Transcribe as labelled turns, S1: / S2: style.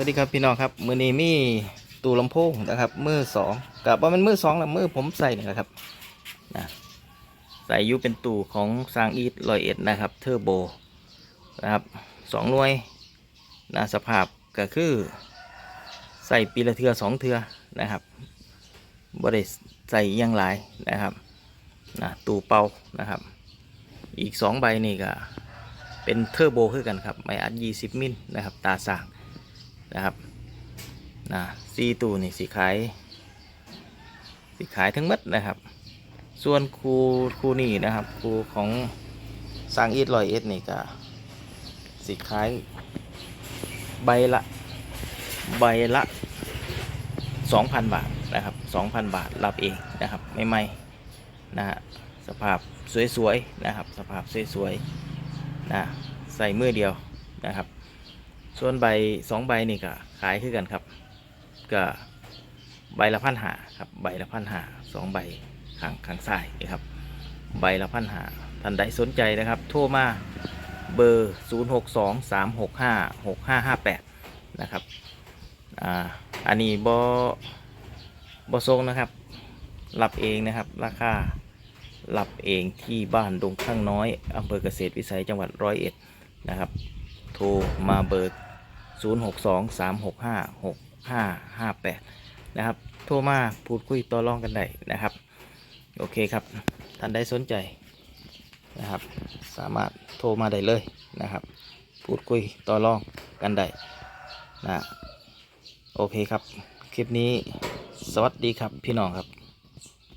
S1: วัสดีครับพี่น้องครับ มือนี้มีตู้ลำโพงนะครับ มือสองกับว่ามันมือสองแล้วมือผมใส่นี่แหละครับนะใส่อยู่เป็นตูของซางอีทลอยเอ็ดนะครับเทอร์โบนะครับสองหน่วยนะสภาพก็คือใส่ปีละเทือสองเทือนะครับบริใส่ยังหลายนะครับนะตูเป่านะครับ อีกสองใบนี่ก็เป็นเทอร์โบคือกันครับไม่อัด20มิลนะครับตาสาง นะครับนะซีตูนี่สีขายสีขายทั้งหมดนะครับ ส่วนครูครูนี่นะครับครูของสร้างอีทลอยเอ็ดนี่ก็สีขายใบละใบละ 2,000 บาทนะครับ 2,000 บาทรับเองนะครับไม่ไม่นะฮะสภาพสวยๆนะครับ สภาพสวยๆนะใส่มือเดียวนะครับ ส่วนใบสองใบนี่ก็ขายคือกันครับ ก็ใบละพันหาครับใบละพันหาสองใบข้างข้างซ้ายนะครับ ใบละพันหาท่านใดสนใจนะครับ โทรมาเบอร์ 0 6 2 3 6 5 6 5 5 8 นะครับ อ่า อันนี้บอบอทรงนะครับ รับเองนะครับ ราคารับเองที่บ้านดงข้างน้อยอำเภอเกษตรวิสัยจังหวัดร้อยเอ็ดนะครับ โทรมาเบอร์ 0 6 2 3 6 5 6 5 5 8 นะครับ โทรมาพูดคุยต่อรองกันได้นะครับ โอเคครับ ท่านใดสนใจนะครับ สามารถโทรมาได้เลยนะครับ พูดคุยต่อรองกันได้นะโอเคครับ คลิปนี้สวัสดีครับพี่น้องครับ